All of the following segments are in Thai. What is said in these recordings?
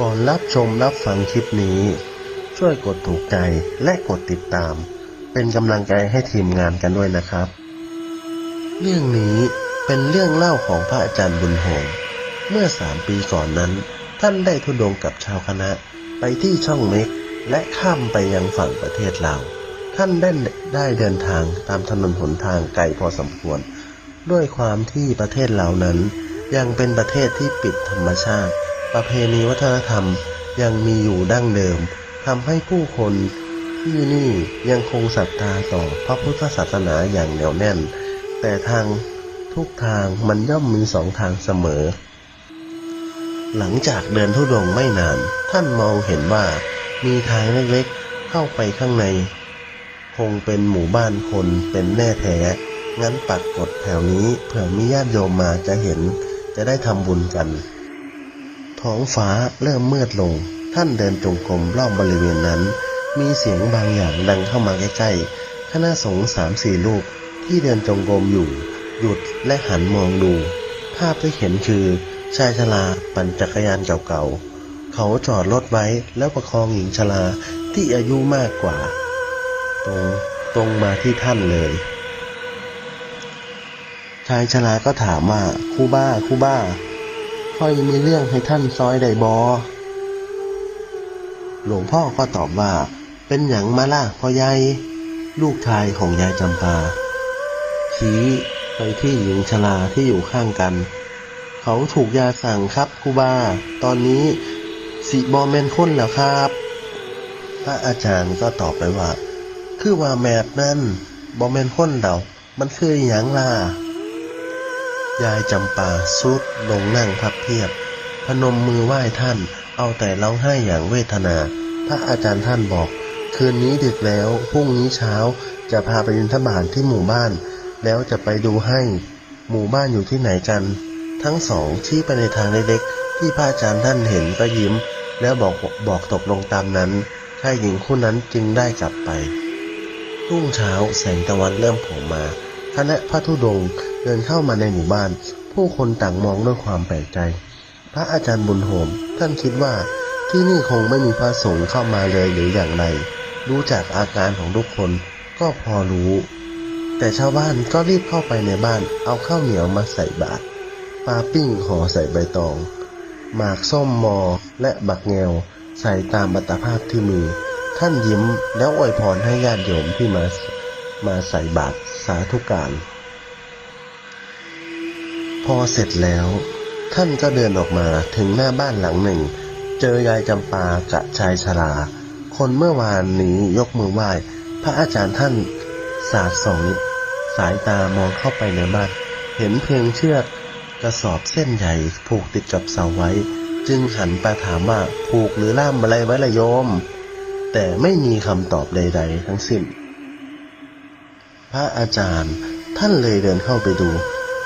ก่อนรับชมรับฟังคลิปนี้ ช่วยกดถูกใจและกดติดตาม เป็นกำลังใจให้ทีมงานกันด้วยนะครับ เรื่องนี้เป็นเรื่องเล่าของพระอาจารย์บุญโฮมเมื่อสามปีก่อนนั้น ท่านได้ทุดงกับชาวคณะไปที่ช่องเม็กและข้ามไปยังฝั่งประเทศลาวท่านได้ได้เดินทางตามถนนหนทางไกลพอสมควร ด้วยความที่ประเทศลาวนั้นยังเป็นประเทศที่ปิดธรรมชาติ ประเพณีวัฒนธรรมยังมีอยู่ดั้งเดิมทำให้ผู้คนที่นี่ยังคงศรัทธาต่อพระพุทธศาสนาอย่างเหนียวแน่น แต่ทางทุกทางมันย่อมมีสองทางเสมอ หลังจากเดินทุดงไม่นาน ท่านมองเห็นว่ามีทางเล็กๆเข้าไปข้างใน คงเป็นหมู่บ้านคนเป็นแน่แท้ งั้นปักกดแถวนี้เผื่อมีญาติโยมมาจะเห็นจะได้ทำบุญกัน ท้องฟ้าเริ่มมืดลง ท่านเดินจงกรมรอบบริเวณนั้น มีเสียงบางอย่างดังเข้ามาใกล้ๆ คณะสงฆ์สามสี่ลูกที่เดินจงกรมอยู่ หยุดและหันมองดู ภาพที่เห็นคือ ชายชราปั่นจักรยานเก่าๆ เขาจอดรถไว้แล้วประคองหญิงชราที่อายุมากกว่า ตรงตรงมาที่ท่านเลย ชายชราก็ถามว่าครูบ้าครูบ้า ค่อยมีเรื่องให้ท่านซอยไดบอ หลวงพ่อก็ตอบว่า เป็นหยังมาล่ะพ่อใหญ่ลูกชายของยายจำปา ชี้ไปที่หญิงชราที่อยู่ข้างกัน เขาถูกยาสั่งครับครูบา ตอนนี้สิบอแมนค้นแล้วครับ พระอาจารย์ก็ตอบไปว่า คือว่าแมบนั่นบอแมนค้นเดามันคืออหยังล่ะ ยายจำปาสุดลงนั่งพับเพียบ พนมมือไหว้ท่าน เอาแต่ร้องไห้อย่างเวทนา พระอาจารย์ท่านบอก คืนนี้ดึกแล้วพรุ่งนี้เช้าจะพาไปยินทบาทที่หมู่บ้าน แล้วจะไปดูให้ หมู่บ้านอยู่ที่ไหนกัน ทั้งสองชี้ไปในทางเล็กๆที่พระอาจารย์ท่านเห็นก็ยิ้ม แล้วบอกบอกตกลงตามนั้นชายหญิงคู่นั้นจึงได้กลับไปรุ่งเช้าแสงตะวันเริ่มโผล่มาคณะพระธุดงค์ เดินเข้ามาในหมู่บ้าน ผู้คนต่างมองด้วยความแปลกใจ พระอาจารย์บุญโฮมท่านคิดว่าที่นี่คงไม่มีพระสงฆ์เข้ามาเลยหรืออย่างไร รู้จากอาการของทุกคนก็พอรู้ แต่ชาวบ้านก็รีบเข้าไปในบ้าน เอาข้าวเหนียวมาใส่บาตรปลาปิ้งห่อใส่ใบตอง หมากส้มมอและบักแงวใส่ตามอัตภาพที่มี ท่านยิ้มแล้วอวยพรให้ญาติโยมที่มามาใส่บาตรสาธุการ พอเสร็จแล้ว ท่านก็เดินออกมาถึงหน้าบ้านหลังหนึ่ง เจอยายจำปากับชายชรา คนเมื่อวานนี้ยกมือไหว้ พระอาจารย์ท่านสาดสองสายตามองเข้าไปในบ้านเห็นเพียงเชือกกระสอบเส้นใหญ่ผูกติดกับเสาไว้ จึงหันไปถามว่าผูกหรือล่ามอะไรไว้ละโยม แต่ไม่มีคำตอบใด ๆ ทั้งสิ้น พระอาจารย์ท่านเลยเดินเข้าไปดู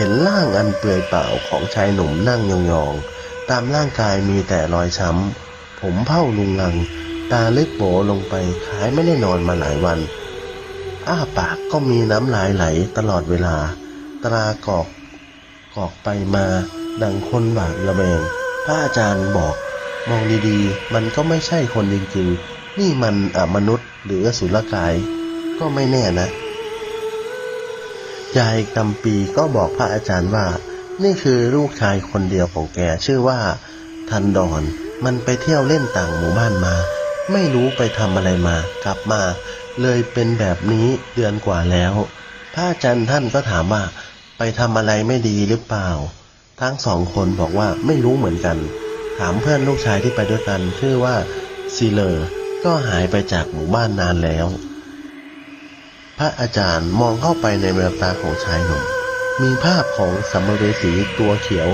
เห็นร่างอันเปลือยเปล่าของชายหนุ่มนั่งยองๆ ตามร่างกายมีแต่รอยช้ำ ผมเผ้าลุงลัง ตาเล็กโบลงไปคล้ายไม่ได้นอนมาหลายวัน อ้าปากก็มีน้ำลายไหลตลอดเวลา ตรากอกกอกไปมาดังคนหวาดระแวงพระอาจารย์บอก มองดีๆ มันก็ไม่ใช่คนจริงๆ นี่มันอมนุษย์หรือสุรกาย ก็ไม่แน่นะ ยายกำปีก็บอกพระอาจารย์ว่า นี่คือลูกชายคนเดียวของแกชื่อว่า ทันดอนมันไปเที่ยวเล่นต่างหมู่บ้านมา ไม่รู้ไปทำอะไรมา กลับมา เลยเป็นแบบนี้เดือนกว่าแล้ว พระอาจารย์ท่านก็ถามว่า ไปทำอะไรไม่ดีหรือเปล่า ทั้งสองคนบอกว่าไม่รู้เหมือนกัน ถามเพื่อนลูกชายที่ไปด้วยกันชื่อว่าซีเลอร์ก็หายไปจากหมู่บ้านนานแล้ว พระอาจารย์มองเข้าไปในแววตาของชายหนุ่ม มีภาพของสัมภเวสีตัวเขียว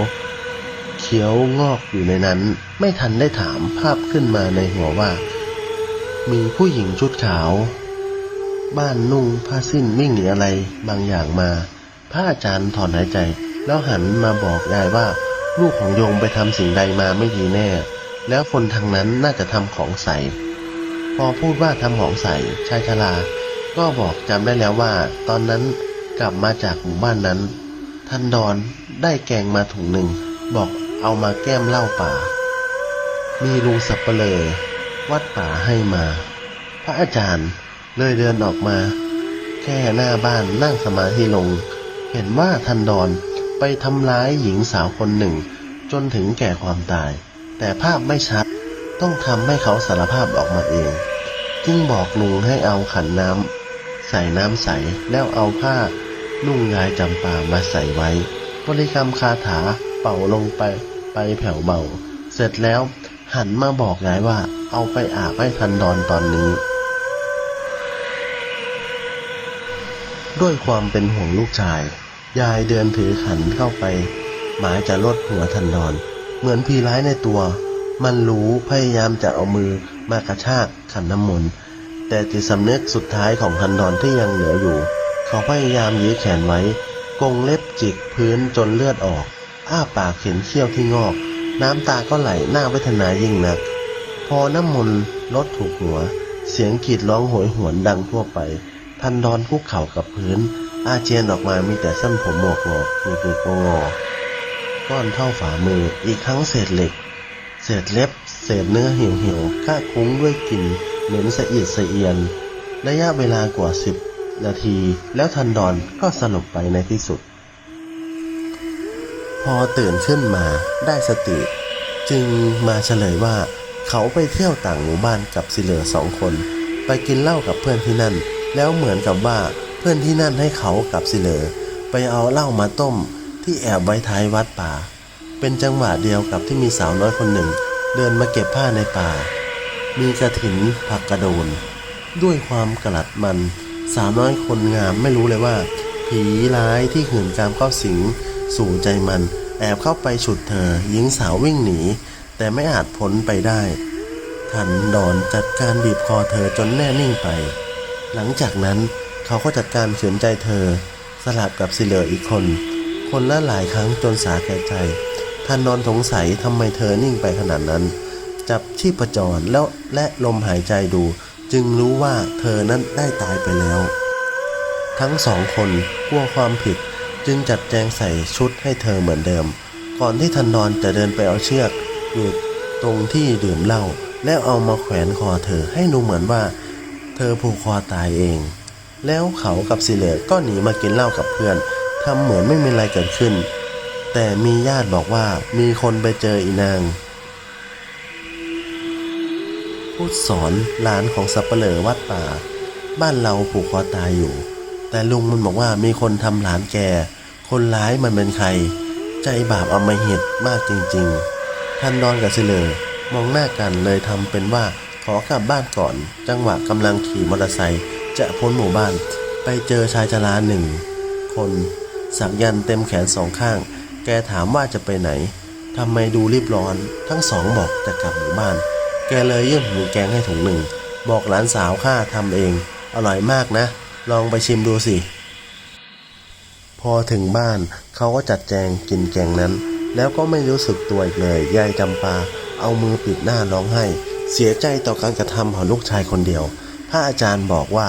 เขียวงอกอยู่ในนั้น ไม่ทันได้ถามภาพขึ้นมาในหัวว่า มีผู้หญิงชุดขาว บ้านนุ่งผ้าสิ้นวิ่งหนีอะไรบางอย่างมา พระอาจารย์ถอนหายใจ แล้วหันมาบอกยายว่า ลูกของโยมไปทำสิ่งใดมาไม่ดีแน่ แล้วคนทางนั้นน่าจะทำของใส่พอพูดว่าทำของใส่ชายชรา ก็บอกจำได้แล้วว่า ตอนนั้นกลับมาจากหมู่บ้านนั้น ท่านดอนได้แกงมาถุงหนึ่ง บอกเอามาแก้มเหล้าป่า มีลุงสับเปลอวัดป่าให้มา พระอาจารย์เลยเดินออกมา แค่หน้าบ้านนั่งสมาธิลง เห็นว่าทันดอนไปทำร้ายหญิงสาวคนหนึ่ง จนถึงแก่ความตาย แต่ภาพไม่ชัดต้องทำให้เขาสารภาพออกมาเอง จึงบอกลุงให้เอาขันน้ำ ใส่น้ำใสแล้วเอาผ้า นุ่งยายจำปามาใส่ไว้ บริกรรมคาถาเป่าลงไปไปแผ่วเบา เสร็จแล้วหันมาบอกยายว่า เอาไปอาบให้ทันดอนตอนนี้ ด้วยความเป็นห่วงลูกชาย ยายเดินถือขันเข้าไป หมายจะลดหัวทันดอน เหมือนผีร้ายในตัว มันรู้พยายามจะเอามือมากระชากขันน้ำมนต์ แต่จิตสำนึกสุดท้ายของทันดอนที่ยังเหลืออยู่ เขาพยายามยื้อแขนไว้กงเล็บจิกพื้นจนเลือดออก อ้าปากเห็นเขี้ยวที่งอก น้ำตาก็ไหลหน้าเวทนายิ่งนัก พอน้ำมนต์ลดถูกหัว เสียงกรีดร้องโหยหวนดังทั่วไป ทันดอนคุกเข่ากับพื้น อาเจียนออกมามีแต่เส้นผมหมวกงอกมีปีกงอก้อนเท่าฝ่ามืออีกทั้งเศษเหล็ก เศษเล็บ เศษเนื้อเหี่ยวหี่ยวๆค่าคุ้งด้วยกลิ่น เหม็นสะอิดสะเอียน ระยะเวลากว่าสิบนาที แล้วทันดอนก็สลบไปในที่สุด พอตื่นขึ้นมาได้สติ จึงมาเฉลยว่า เขาไปเที่ยวต่างหมู่บ้านกับสิเหลือสองคน ไปกินเหล้ากับเพื่อนที่นั่น แล้วเหมือนกับว่าเพื่อนที่นั่นให้เขากับสิเหลือไปเอาเหล้ามาต้มที่แอบไว้ท้ายวัดป่า เป็นจังหวะเดียวกับที่มีสาวน้อยคนหนึ่ง เดินมาเก็บผ้าในป่า มีกระถินผักกระโดน ด้วยความกระลัดมัน สาวน้อยคนงามไม่รู้เลยว่า ผีร้ายที่หื่นกามเข้าสิง สู่ใจมัน แอบเข้าไปฉุดเธอหญิงสาววิ่งหนี แต่ไม่อาจพ้นไปได้ ทันดอนจัดการบีบคอเธอจนแน่นิ่งไป หลังจากนั้นเขาก็จัดการเขืนใจเธอ สลับกับสิเหลืออีกคน คนละหลายครั้งจนสาแก่ใจทันดอนสงสัยทำไมเธอนิ่งไปขนาดนั้น จับชีพจรแล้วและลมหายใจดู จึงรู้ว่าเธอนั้นได้ตายไปแล้ว ทั้งสองคนกลัวความผิดจึงจัดแจงใส่ชุดให้เธอเหมือนเดิม ก่อนที่ทันดอนจะเดินไปเอาเชือกอยู่ตรงที่ดื่มเหล้าแล้วเอามาแขวนคอเธอให้ดูเหมือนว่า เธอผูกคอตายเอง แล้วเขากับสิเลอก็หนีมากินเหล้ากับเพื่อนทำเหมือนไม่มีอะไรเกิดขึ้น แต่มีญาติบอกว่ามีคนไปเจออีนาง พูดสอนหลานของสับเปลอวัดป่า บ้านเราผูกคอตายอยู่ แต่ลุงมันบอกว่ามีคนทำหลานแก คนร้ายมันเป็นใคร ใจบาปเอำมหิตมากจริงๆท่านนอนกับเสลอมองหน้ากันเลยทำเป็นว่าขอกลับบ้านก่อน จังหวะกำลังขี่มอเตอร์ไซค์จะพ้นหมู่บ้าน ไปเจอชายชราหนึ่ง คนสักยันเต็มแขนสองข้าง แกถามว่าจะไปไหนทำไมดูรีบร้อน ทั้งสองบอกจะกลับหมู่บ้าน แกเลยยื่นหมูแกงให้ถุงหนึ่ง บอกหลานสาวข้าทำเอง อร่อยมากนะ ลองไปชิมดูสิ พอถึงบ้านเขาก็จัดแจงกินแกงนั้น แล้วก็ไม่รู้สึกตัวอีกเลย ยายจำปา เอามือปิดหน้าร้องไห้ เสียใจต่อการกระทำของลูกชายคนเดียว พระอาจารย์บอกว่า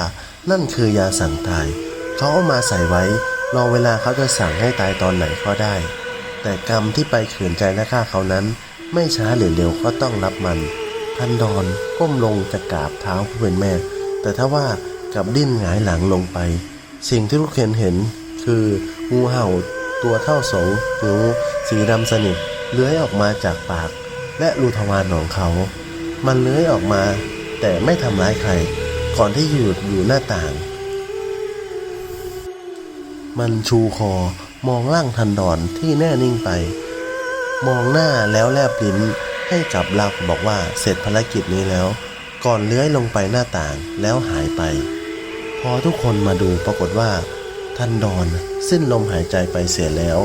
นั่นคือยาสั่งตาย เขาเอามาใส่ไว้ รอเวลาเขาจะสั่งให้ตายตอนไหนก็ได้ แต่กรรมที่ไปขืนใจและฆ่าเขานั้น ไม่ช้าหรือเร็วก็ต้องรับมัน ทันดอนก้มลงจะกราบเท้าผู้เป็นแม่ แต่ถ้าว่ากับดิ้นหงายหลังลงไป สิ่งที่ลูกเคนเห็น คืองูเห่าตัวเท่าสงนิ้วสีดำสนิทเลื้อยออกมาจากปาก และรูทวารของเขา มันเลื้อยออกมา แต่ไม่ทำร้ายใคร ก่อนที่จะหยุดอยู่หน้าต่าง มันชูคอมองร่างทันดอนที่แน่นิ่งไป มองหน้าแล้วแลบลิ้น ให้กับเราบอกว่าเสร็จภารกิจนี้แล้ว ก่อนเลื้อยลงไปหน้าต่างแล้วหายไป พอทุกคนมาดูปรากฏว่าทันดอนสิ้นลมหายใจไปเสียแล้ว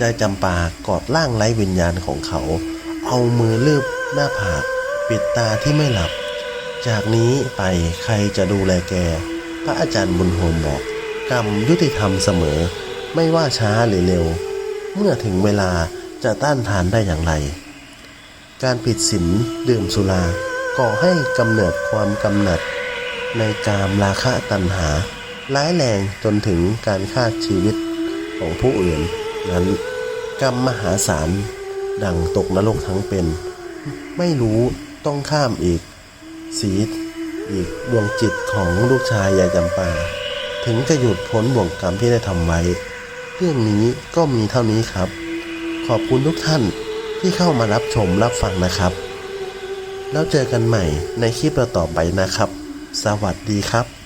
ยายจำปากอดร่างไร้วิญญาณของเขา เอามือลืบหน้าผากปิดตาที่ไม่หลับ จากนี้ไปใครจะดูแลแก พระอาจารย์บุญโฮมบอก กรรมยุติธรรมเสมอ ไม่ว่าช้าหรือเร็ว เมื่อถึงเวลาจะต้านทานได้อย่างไร การผิดศีลดื่มสุราก่อให้กำเนิดความกำหนัด ในกามราคะตัณหา ร้ายแรงจนถึงการฆ่าชีวิตของผู้อื่น นั้นกรรมมหาศาลดังตกนรกทั้งเป็น ไม่รู้ต้องข้ามอีก สีอีกดวงจิตของลูกชายยายจำปา ถึงจะหยุดพ้นบ่วงกรรมที่ได้ทำไว้ เรื่องนี้ก็มีเท่านี้ครับ ขอบคุณทุกท่าน ที่เข้ามารับชมรับฟังนะครับ แล้วเจอกันใหม่ในคลิปต่อไปนะครับ สวัสดีครับ